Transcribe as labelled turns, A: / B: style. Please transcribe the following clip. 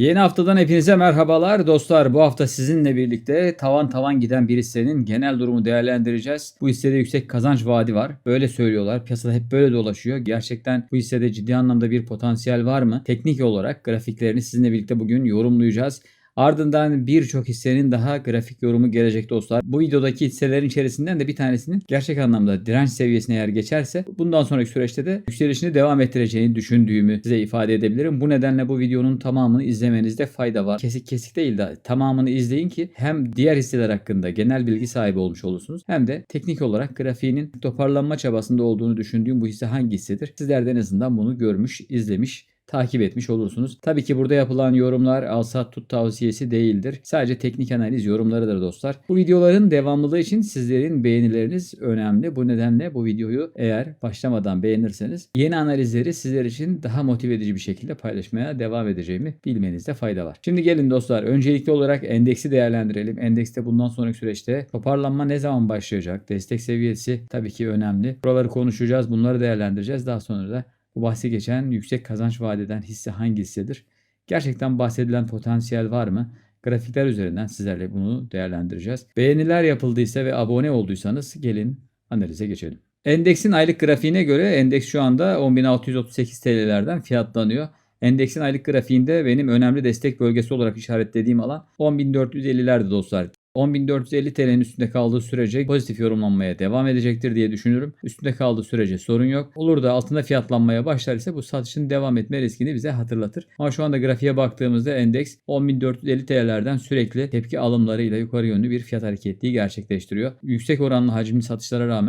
A: Yeni haftadan hepinize merhabalar dostlar. Bu hafta sizinle birlikte tavan tavan giden bir hissenin genel durumu değerlendireceğiz. Bu hissede yüksek kazanç vaadi var. Böyle söylüyorlar. Piyasada hep böyle dolaşıyor. Gerçekten bu hissede ciddi anlamda bir potansiyel var mı? Teknik olarak grafiklerini sizinle birlikte bugün yorumlayacağız. Ardından birçok hissenin daha grafik yorumu gelecek dostlar. Bu videodaki hisselerin içerisinden de bir tanesinin gerçek anlamda direnç seviyesine eğer geçerse bundan sonraki süreçte de yükselişini devam ettireceğini düşündüğümü size ifade edebilirim. Bu nedenle bu videonun tamamını izlemenizde fayda var. Kesik kesik değil de tamamını izleyin ki hem diğer hisseler hakkında genel bilgi sahibi olmuş olursunuz hem de teknik olarak grafiğinin toparlanma çabasında olduğunu düşündüğüm bu hisse hangi hissedir? Sizler de en azından bunu görmüş, izlemiş takip etmiş olursunuz. Tabii ki burada yapılan yorumlar alsat tut tavsiyesi değildir. Sadece teknik analiz yorumlarıdır dostlar. Bu videoların devamlılığı için sizlerin beğenileriniz önemli. Bu nedenle bu videoyu eğer başlamadan beğenirseniz yeni analizleri sizler için daha motive edici bir şekilde paylaşmaya devam edeceğimi bilmenizde fayda var. Şimdi gelin dostlar öncelikli olarak endeksi değerlendirelim. Endekste bundan sonraki süreçte toparlanma ne zaman başlayacak? Destek seviyesi tabii ki önemli. Buraları konuşacağız. Bunları değerlendireceğiz. Daha sonra da bu bahsi geçen yüksek kazanç vadeden hisse hangi hissedir? Gerçekten bahsedilen potansiyel var mı? Grafikler üzerinden sizlerle bunu değerlendireceğiz. Beğeniler yapıldıysa ve abone olduysanız gelin analize geçelim. Endeksin aylık grafiğine göre endeks şu anda 10.638 TL'lerden fiyatlanıyor. Endeksin aylık grafiğinde benim önemli destek bölgesi olarak işaretlediğim alan 10.450'lerde dostlar. 10.450 TL'nin üstünde kaldığı sürece pozitif yorumlanmaya devam edecektir diye düşünürüm. Üstünde kaldığı sürece sorun yok. Olur da altında fiyatlanmaya başlar ise bu satışın devam etme riskini bize hatırlatır. Ama şu anda grafiğe baktığımızda endeks 10.450 TL'lerden sürekli tepki alımlarıyla yukarı yönlü bir fiyat hareketliği gerçekleştiriyor. Yüksek oranlı hacimli satışlara rağmen